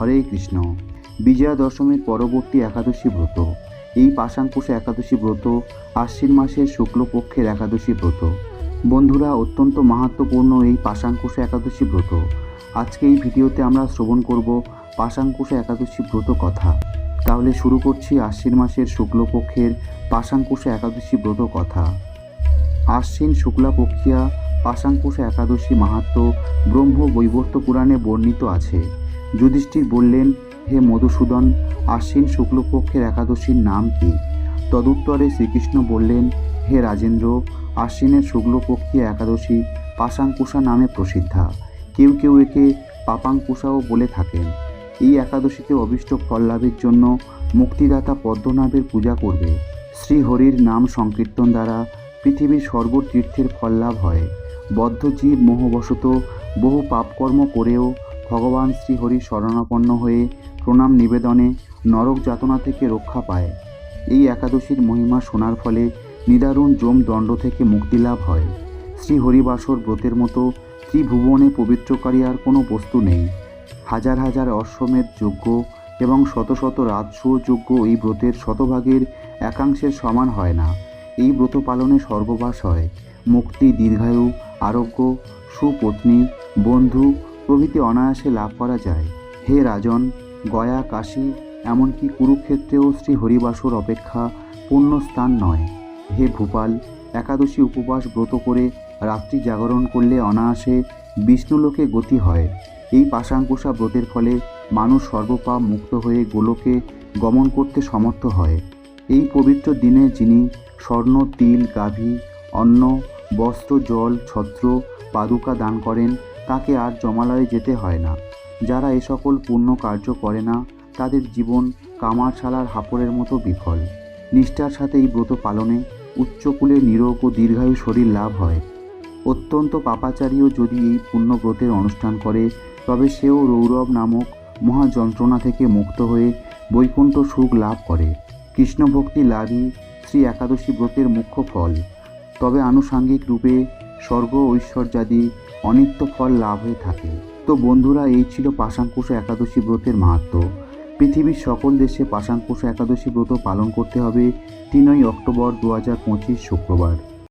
হরে কৃষ্ণ। বিজয়া দশমীর পরবর্তী একাদশী ব্রত। এই পাশাঙ্কুশ একাদশী ব্রত, আশ্বিন মাসের শুক্লপক্ষের একাদশী ব্রত। বন্ধুরা, অত্যন্ত মাহাত্মপূর্ণ এই পাশাঙ্কুশ একাদশী ব্রত। আজকে এই ভিডিওতে আমরা শ্রবণ করব পাশাঙ্কুশ একাদশী ব্রত কথা। তাহলে শুরু করছি আশ্বিন মাসের শুক্লপক্ষের পাশাঙ্কুশ একাদশী ব্রত কথা। আশ্বিন শুক্লাপক্ষিয়া পাশাঙ্কুশ একাদশী মাহাত্ম ব্রহ্ম বৈবর্ত পুরাণে বর্ণিত আছে। যুধিষ্ঠির বললেন, হে মধুসূদন, আশ্বিন শুক্লপক্ষের একাদশীর নাম কি? তদুত্তরে শ্রীকৃষ্ণ বললেন, হে রাজেন্দ্র, আশ্বিনের শুক্লপক্ষী একাদশী পাশাঙ্কুশা নামে প্রসিদ্ধা। কেউ কেউ একে পাপাঙ্কুশাও বলে থাকেন। এই একাদশীতে অভিষ্ট ফল লাভের জন্য মুক্তিদাতা পদ্মনাভের পূজা করবে। শ্রীহরির নাম সংকীর্তন দ্বারা পৃথিবীর সর্বতীর্থের ফল লাভ হয়। বদ্ধ জীব মোহবশত বহু পাপকর্ম করেও ভগবান শ্রীহরির শরণাপন্ন হয়ে প্রণাম নিবেদনে নরক যাতনা থেকে রক্ষা পায়। এই একাদশীর মহিমা শোনার ফলে নিদারুণ যম দণ্ড থেকে মুক্তি লাভ হয়। শ্রী হরিবাসর ব্রতের মতো ত্রিভুবনে পবিত্রকারী আর কোনো বস্তু নেই। হাজার হাজার অশ্বমেধ যজ্ঞ এবং শত শত রাজস্ব যজ্ঞ এই ব্রতের শতভাগের একাংশের সমান হয় না। এই ব্রত পালনে স্বর্গবাস হয়। মুক্তি, দীর্ঘায়ু, আরোগ্য, সুপত্নী, বন্ধু প্রভৃতি অনায়াসে লাভ করা যায়। হে রাজন, গয়া, কাশী, এমনকি কুরুক্ষেত্রেও শ্রী হরিবাসর অপেক্ষা পূর্ণ স্থান নয়। হে ভূপাল, একাদশী উপবাস ব্রত করে রাত্রি জাগরণ করলে অনায়াসে বিষ্ণুলোকে গতি হয়। এই পাশাঙ্কুশা ব্রতের ফলে মানুষ সর্বপাপ মুক্ত হয়ে গোলোকে গমন করতে সমর্থ হয়। এই পবিত্র দিনে যিনি স্বর্ণ, তিল, গাভী, অন্ন, বস্ত্র, জল, ছত্র, পাদুকা দান করেন তাকে আর জমালয়ে যেতে হয় না। যারা এ সকল পুণ্য কার্য করে না, তাদের জীবন কামারশালার হাপড়ের মতো বিফল। নিষ্ঠার সাথে এই ব্রত পালনে উচ্চকুলে নিরোগ ও দীর্ঘায়ু শরীর লাভ হয়। অত্যন্ত পাপাচারীও যদি এই পুণ্যব্রতের অনুষ্ঠান করে, তবে সেও রৌরব নামক মহা যন্ত্রণা থেকে মুক্ত হয়ে বৈকুণ্ঠ সুখ লাভ করে। কৃষ্ণভক্তি লাভই শ্রী একাদশী ব্রতের মুখ্য ফল। তবে আনুষাঙ্গিক রূপে স্বর্গ ঐশ্বর্যাদি অনিত্য ফল লাভ হয়ে থাকে। তো বন্ধুরা, এই ছিল পাশাঙ্কুশ একাদশী ব্রতের মাহাত্ম। পৃথিবীর সকল দেশে পাশাঙ্কুশ একাদশী ব্রত পালন করতে হবে তিনই অক্টোবর দু হাজার পঁচিশ শুক্রবার।